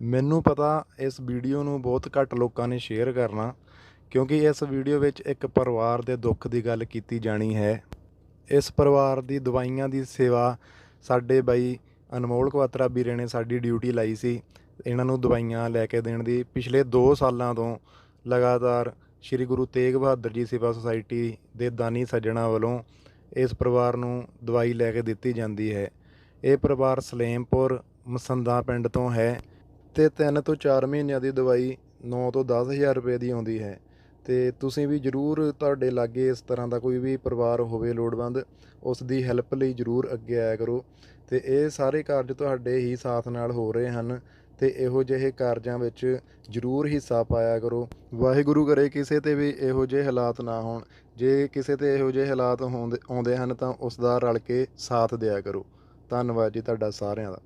ਮੈਨੂੰ ਪਤਾ ਇਸ ਵੀਡੀਓ ਨੂੰ ਬਹੁਤ ਘੱਟ ਲੋਕਾਂ ਨੇ ਸ਼ੇਅਰ ਕਰਨਾ, ਕਿਉਂਕਿ ਇਸ ਵੀਡੀਓ ਵਿੱਚ ਇੱਕ ਪਰਿਵਾਰ ਦੇ ਦੁੱਖ ਦੀ ਗੱਲ ਕੀਤੀ ਜਾਣੀ ਹੈ। ਇਸ ਪਰਿਵਾਰ ਦੀ ਦਵਾਈਆਂ ਦੀ ਸੇਵਾ ਸਾਡੇ ਬਾਈ ਅਨਮੋਲ ਕਵਾਤਰਾ ਵੀਰੇ ਨੇ ਸਾਡੀ ਡਿਊਟੀ ਲਾਈ ਸੀ। ਇਹਨਾਂ ਨੂੰ ਦਵਾਈਆਂ ਲੈ ਕੇ ਦੇਣ ਦੀ ਪਿਛਲੇ 2 ਸਾਲਾਂ ਤੋਂ ਲਗਾਤਾਰ ਸ੍ਰੀ ਗੁਰੂ ਤੇਗ ਬਹਾਦਰ ਜੀ ਸੇਵਾ ਸੁਸਾਇਟੀ ਦੇ ਦਾਨੀ ਸੱਜਣਾ ਵੱਲੋਂ ਇਸ ਪਰਿਵਾਰ ਨੂੰ ਦਵਾਈ ਲੈ ਕੇ ਦਿੱਤੀ ਜਾਂਦੀ ਹੈ। ਇਹ ਪਰਿਵਾਰ ਸਲੇਮਪੁਰ ਮਸੰਦਾ ਪਿੰਡ ਤੋਂ ਹੈ। ਤੇ 3 ਤੋਂ 4 ਮਹੀਨਿਆਂ ਦੀ ਦਵਾਈ 9 ਤੋਂ 10000 ਰੁਪਏ ਦੀ ਆਉਂਦੀ ਹੈ। ਤੇ ਤੁਸੀਂ ਵੀ ਜਰੂਰ ਤੁਹਾਡੇ ਲਾਗੇ ਇਸ ਤਰ੍ਹਾਂ ਦਾ ਕੋਈ ਵੀ ਪਰਿਵਾਰ ਹੋਵੇ ਲੋੜਵੰਦ, ਉਸ ਦੀ ਹੈਲਪ ਲਈ ਜਰੂਰ ਅੱਗੇ ਆਇਆ ਕਰੋ। ਤੇ ਇਹ ਸਾਰੇ ਕਾਰਜ ਤੁਹਾਡੇ ਹੀ ਸਾਥ ਨਾਲ ਹੋ ਰਹੇ ਹਨ ਤੇ ਇਹੋ ਜਿਹੇ ਕਾਰਜਾਂ ਵਿੱਚ ਜਰੂਰ ਹਿੱਸਾ ਪਾਇਆ ਕਰੋ। ਵਾਹਿਗੁਰੂ ਕਰੇ ਕਿਸੇ ਤੇ ਵੀ ਇਹੋ ਜਿਹੇ ਹਾਲਾਤ ਨਾ ਹੋਣ। ਜੇ ਕਿਸੇ ਤੇ ਇਹੋ ਜਿਹੇ ਹਾਲਾਤ ਹੋਂਦੇ- ਆਉਂਦੇ ਹਨ ਤਾਂ ਉਸ ਦਾ ਰਲ ਕੇ ਸਾਥ ਦਿਆ ਕਰੋ। ਧੰਨਵਾਦ ਜੀ ਤੁਹਾਡਾ ਸਾਰਿਆਂ ਦਾ।